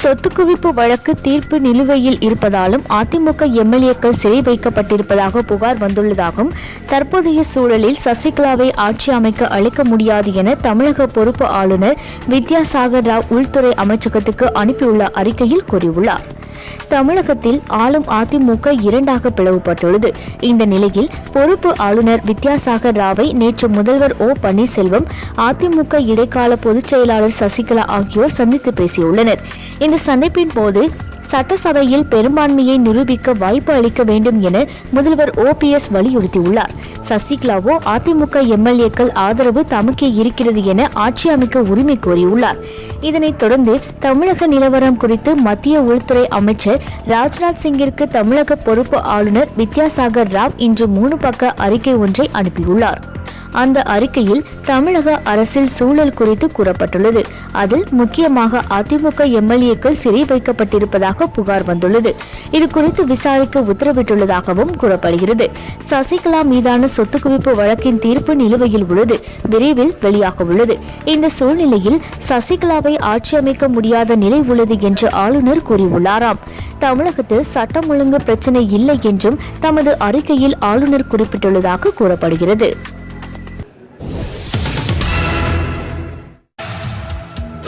சொத்து குவிப்பு வழக்கு தீர்ப்பு நிலுவையில் இருப்பதாலும் அதிமுக எம்எல்ஏக்கள் சிறை வைக்கப்பட்டிருப்பதாக புகார் வந்துள்ளதாகவும் தற்போதைய சூழலில் சசிகலாவை ஆட்சி அமைக்க அளிக்க முடியாது என தமிழக பொறுப்பு ஆளுநர் வித்யாசாகர் ராவ் உள்துறை அமைச்சகத்துக்கு அனுப்பியுள்ள அறிக்கையில் கூறியுள்ளார். தமிழகத்தில் ஆளும் அதிமுக இரண்டாக பிளவுபட்டுள்ளது. இந்த நிலையில் பொறுப்பு ஆளுநர் வித்யாசாகர் ராவை நேற்று முதல்வர் ஓ பன்னீர்செல்வம் அதிமுக இடைக்கால பொதுச் செயலாளர் சசிகலா ஆகியோர் சந்தித்து பேசியுள்ளனர். இந்த சந்திப்பின் போது சட்டசபையில் பெரும்பான்மையை நிரூபிக்க வாய்ப்பு அளிக்க வேண்டும் என முதல்வர் ஓபிஎஸ் வலியுறுத்தியுள்ளார். சசிகலாவோ அதிமுக எம்எல்ஏக்கள் ஆதரவு தமக்கே இருக்கிறது என ஆட்சி அமைக்க உரிமை கோரியுள்ளார். இதனைத் தொடர்ந்து தமிழக நிலவரம் குறித்து மத்திய உள்துறை அமைச்சர் ராஜ்நாத் சிங்கிற்கு தமிழக பொறுப்பு ஆளுநர் வித்யாசாகர் ராவ் இன்று மூணு பக்க அறிக்கை ஒன்றை அனுப்பியுள்ளார். அந்த அறிக்கையில் தமிழக அரசில் சூழல் குறித்து கூறப்பட்டுள்ளது. அதில் முக்கியமாக அதிமுக எம்எல்ஏக்கள் சிறை வைக்கப்பட்டிருப்பதாக புகார் வந்துள்ளது. இது குறித்து விசாரிக்க உத்தரவிட்டுள்ளதாகவும் கூறப்படுகிறது. சசிகலா மீதான சொத்து குவிப்பு வழக்கின் தீர்ப்பு நிலுவையில் உள்ளது. விரைவில் வெளியாக உள்ளது. இந்த சூழ்நிலையில் சசிகலாவை ஆட்சி அமைக்க முடியாத நிலை உள்ளது என்று ஆளுநர் கூறியுள்ளாராம். தமிழகத்தில் சட்டம் ஒழுங்கு பிரச்சினை இல்லை என்றும் தமது அறிக்கையில் ஆளுநர் குறிப்பிட்டுள்ளதாக கூறப்படுகிறது.